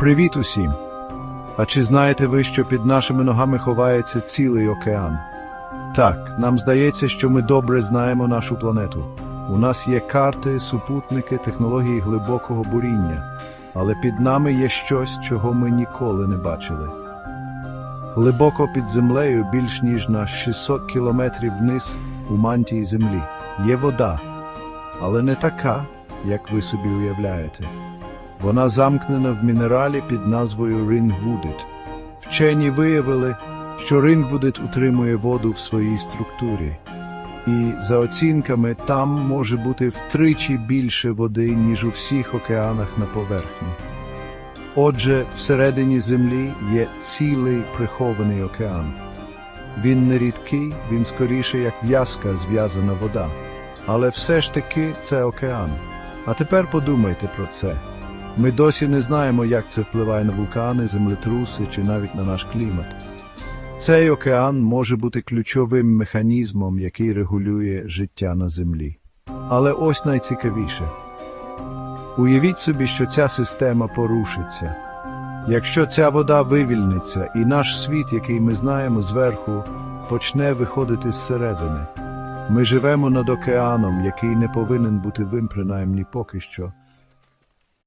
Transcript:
Привіт усім! А чи знаєте ви, що під нашими ногами ховається цілий океан? Так, нам здається, що ми добре знаємо нашу планету. У нас є карти, супутники, технології глибокого буріння, але під нами є щось, чого ми ніколи не бачили. Глибоко під землею, більш ніж на 600 кілометрів вниз у мантії землі, є вода, але не така, як ви собі уявляєте. Вона замкнена в мінералі під назвою Рингвудит. Вчені виявили, що Рингвудит утримує воду в своїй структурі, і за оцінками там може бути втричі більше води, ніж у всіх океанах на поверхні. Отже, всередині землі є цілий прихований океан. Він не рідкий, він скоріше як в'язка зв'язана вода. Але все ж таки це океан. А тепер подумайте про це. Ми досі не знаємо, як це впливає на вулкани, землетруси чи навіть на наш клімат. Цей океан може бути ключовим механізмом, який регулює життя на землі. Але ось найцікавіше. Уявіть собі, що ця система порушиться. Якщо ця вода вивільниться, і наш світ, який ми знаємо зверху, почне виходити зсередини. Ми живемо над океаном, який не повинен бути вим, принаймні поки що.